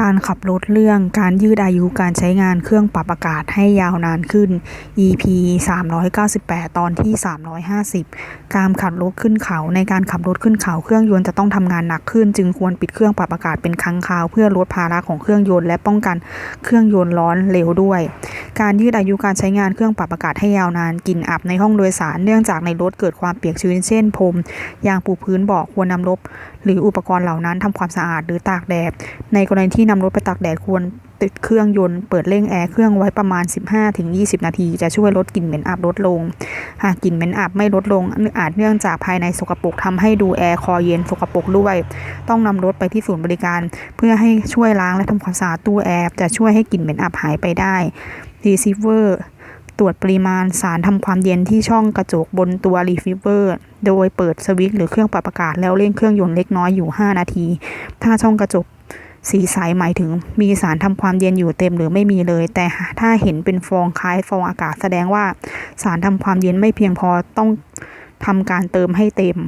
การขับรถเรื่องการยืดอายุการใช้งานเครื่องปรับอากาศให้ยาวนานขึ้น EP 398 ตอนที่ 350 การขับรถขึ้นเขา ในการขับรถขึ้นเขาเครื่องยนต์จะต้องทำงานหนักขึ้น จึงควรปิดเครื่องปรับอากาศเป็นครั้งคราว เพื่อลดภาระของเครื่องยนต์และป้องกันเครื่องยนต์ร้อนเร็วด้วย การยืดอายุการใช้งานเครื่องปรับอากาศให้ยาวนานกลิ่นอับในห้องโดยสารเนื่องจากในรถเกิดความเปียกชื้นเช่นพรมยางปูพื้นเบาะควรนำรถหรืออุปกรณ์เหล่านั้นทำความสะอาดหรือตากแดดในกรณีที่นำรถไปตากแดดควรติดเครื่องยนต์เปิดเร่งแอร์เครื่องไว้ประมาณ 15-20 นาที จะช่วยลดกลิ่นเหม็นอับลดลง หากกลิ่นเหม็นอับไม่ลดลงอาจเนื่องจากภายในสกปรกทำให้ดูแอร์คอเย็นสกปรกด้วย ต้องนำรถไปที่ศูนย์บริการ เพื่อให้ช่วยล้างและทำความสะอาดตู้แอร์จะช่วยให้กลิ่นเหม็นอับหายไปได้รีซิเวอร์ตรวจปริมาณสารทำความเย็นที่ช่องกระจกบนตัวรีซิเวอร์ โดยเปิดสวิตช์หรือเครื่องปรับอากาศแล้วเร่งเครื่องยนต์เล็กน้อยอยู่ 5 นาที ถ้าช่องกระจก สีใสหมายถึงมีสารทำความเย็นอยู่เต็มหรือไม่มีเลย แต่ถ้าเห็นเป็นฟองคล้ายฟองอากาศแสดงว่าสารทำความเย็นไม่เพียงพอต้องทำการเติมให้เต็ม